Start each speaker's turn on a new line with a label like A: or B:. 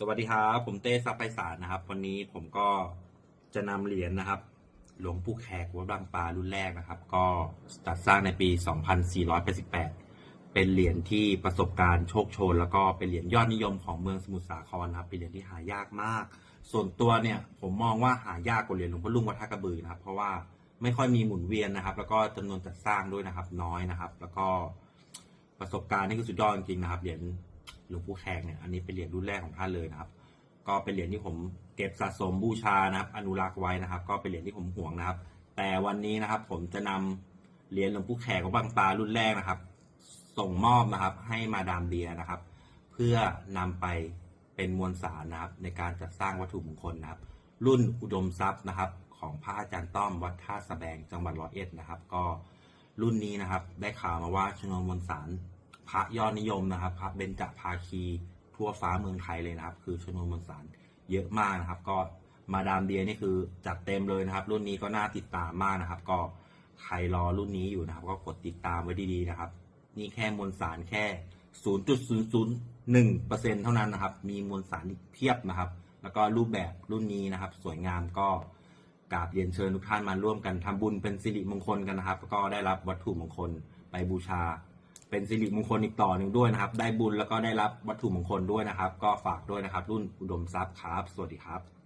A: สวัสดีครับผมเต้ซับไปสารนะครับ วันนี้ผมก็จะนำเหรียญนะครับ หลวงปู่แขกวัดบางปลารุ่นแรกนะครับ ก็จัดสร้างในปี 2488 เป็นเหรียญที่ประสบการณ์โชคโชน แล้วก็เป็นเหรียญยอดนิยมของเมืองสมุทรสาครนะครับเป็นเหรียญที่หายากมาก ส่วนตัวเนี่ยผมมองว่าหายากกว่าเหรียญหลวงพ่อลุงวัดท่ากระบือนะครับ เพราะว่าไม่ค่อยมีหมุนเวียนนะครับ แล้วก็จำนวนจัดสร้างด้วยนะครับน้อยนะครับ แล้วก็ประสบการณ์นี่คือสุดยอดจริงนะครับเหรียญ หลวงปู่แขกเนี่ยอันนี้เป็นเหรียญรุ่นแรกของท่านเลยนะครับ ก็เป็นเหรียญที่ผมเก็บสะสมบูชานะครับ อนุรักษ์ไว้นะครับ ก็เป็นเหรียญที่ผมห่วงนะครับ แต่วันนี้นะครับผมจะนำเหรียญหลวงปู่แขกของบางปลารุ่นแรกนะครับ ส่งมอบนะครับ ให้มาดามเบียนะครับ เพื่อนำไปเป็นมวลสารนะครับ ในการจัดสร้างวัตถุมงคลนะครับ รุ่นอุดมทรัพย์นะครับ ของพระอาจารย์ต้อมวัดท่าสะแบงจังหวัดร้อยเอ็ดนะครับ ก็รุ่นนี้นะครับ ได้ข่าวมาว่าชนวนมวลสาร พระยอดนิยมนะครับ พระเบญจภาคีทั่วฟ้าเมืองไทยเลยนะครับ คือชนวนมวลสารเยอะมากนะครับ ก็มาดามเดียนี่คือจัดเต็มเลยนะครับ รุ่นนี้ก็น่าติดตามมากนะครับ ก็ใครรอรุ่นนี้อยู่นะครับ ก็กดติดตามไว้ดีๆนะครับ นี่แค่มวลสารแค่ 0.001%เท่านั้นนะครับ มีมวลสารเพียบนะครับ แล้วก็รูปแบบรุ่นนี้นะครับ สวยงามก็กราบเรียนเชิญทุกท่านมาร่วมกันทำบุญเป็นสิริมงคลกันนะครับ ก็ได้รับวัตถุมงคลไปบูชา เป็นสิริมงคลอีกต่อหนึ่งด้วยนะครับ ได้บุญแล้วก็ได้รับวัตถุมงคลด้วยนะครับ ก็ฝากด้วยนะครับ รุ่นอุดมทรัพย์ครับ สวัสดีครับ